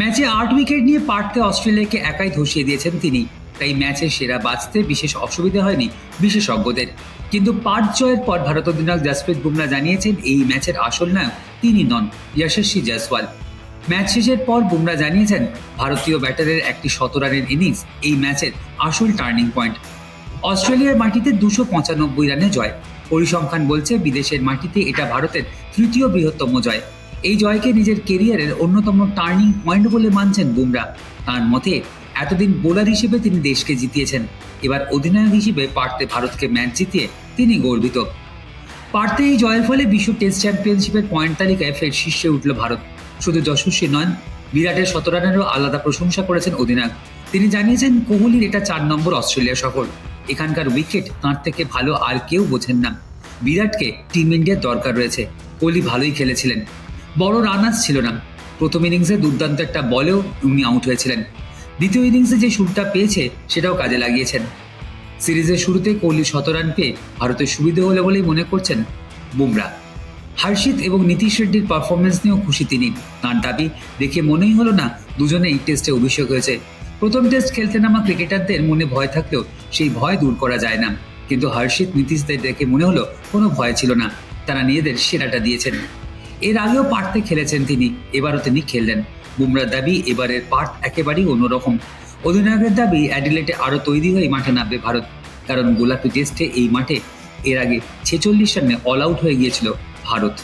ম্যাচে আট উইকেট নিয়ে পারতে অস্ট্রেলিয়াকে একাই ধসিয়ে দিয়েছেন তিনি। তাই ম্যাচের সেরা বাঁচতে বিশেষ অসুবিধা হয়নি বিশেষজ্ঞদের। কিন্তু পাট জয়ের পর ভারত অধিনায়ক জসপ্রীত বুমরা জানিয়েছেন, এই ম্যাচের আসল নায়ক তিনি নন, যশস্বী জয়সওয়াল। ম্যাচ শেষের পর বুমরা জানিয়েছেন, ভারতীয় ব্যাটারের একটি শতরানের ইনিংস এই ম্যাচের আসল টার্নিং পয়েন্ট। অস্ট্রেলিয়ার মাটিতে দুশো পঁচানব্বই রানে জয়। পরিসংখ্যান বলছে, বিদেশের মাটিতে এটা ভারতের তৃতীয় বৃহত্তম জয়। এই জয়কে নিজের কেরিয়ারের অন্যতম টার্নিং পয়েন্ট বলে মানছেন বুমরা। তার মতে, এতদিন বোলার হিসেবে তিনি দেশকে জিতিয়েছেন। এবার অধিনায়ক হিসেবে পারতে ভারতকে ম্যাচ জিতিয়ে তিনি গর্বিত। পারতে এই জয়ের ফলে বিশ্ব টেস্ট চ্যাম্পিয়নশিপের পয়েন্ট তালিকায় ফের শীর্ষে উঠল ভারত। শুধু যশস্বী নন বিরাটের শতরানেরও আলাদা প্রশংসা করেছেন অধিনায়ক। তিনি জানিয়েছেন, কোহলির এটা চার নম্বর অস্ট্রেলিয়া সফর। এখানকার উইকেট তাঁর থেকে ভালো আর কেউ বোঝেন না। বিরাটকে টিম ইন্ডিয়ার দরকার রয়েছে। কোহলি ভালোই খেলেছিলেন। বড় রানার্স ছিল না। প্রথম ইনিংসে দুর্দান্ত একটা বলেও উনি আউট হয়েছিলেন। দ্বিতীয় ইনিংসে যে শুরুটা পেয়েছে, সেটাও কাজে লাগিয়েছেন। সিরিজের শুরুতে কোহলি শত রান পেয়ে ভারতের সুবিধে হলে বলেই মনে করছেন বুমরা। হর্ষিত এবং নীতিশ রেড্ডির পারফরমেন্স নিয়েও খুশি তিনি। তাঁর দাবি, দেখে মনেই হলো না, দুজনেই টেস্টে অভিষেক হয়েছে। প্রথম টেস্ট খেলতে নামা ক্রিকেটারদের মনে ভয় থাকলেও সেই ভয় দূর করা যায় না। কিন্তু হর্ষিত, নীতিশদের দেখে মনে হলো কোনো ভয় ছিল না। তারা নিজেদের সেরাটা দিয়েছেন। এর আগেও পার্থে খেলেছেন তিনি, এবারও তিনি খেললেন। বুমরার দাবি, এবারের পার্থ একেবারেই অন্যরকম। অধিনায়কের দাবি, অ্যাডিলেটে আরও তৈরি হয়ে মাঠে নামবে ভারত। কারণ গোলাপি টেস্টে এই মাঠে এর আগে ছেচল্লিশ রানে অল আউট হয়ে গিয়েছিল ভারত।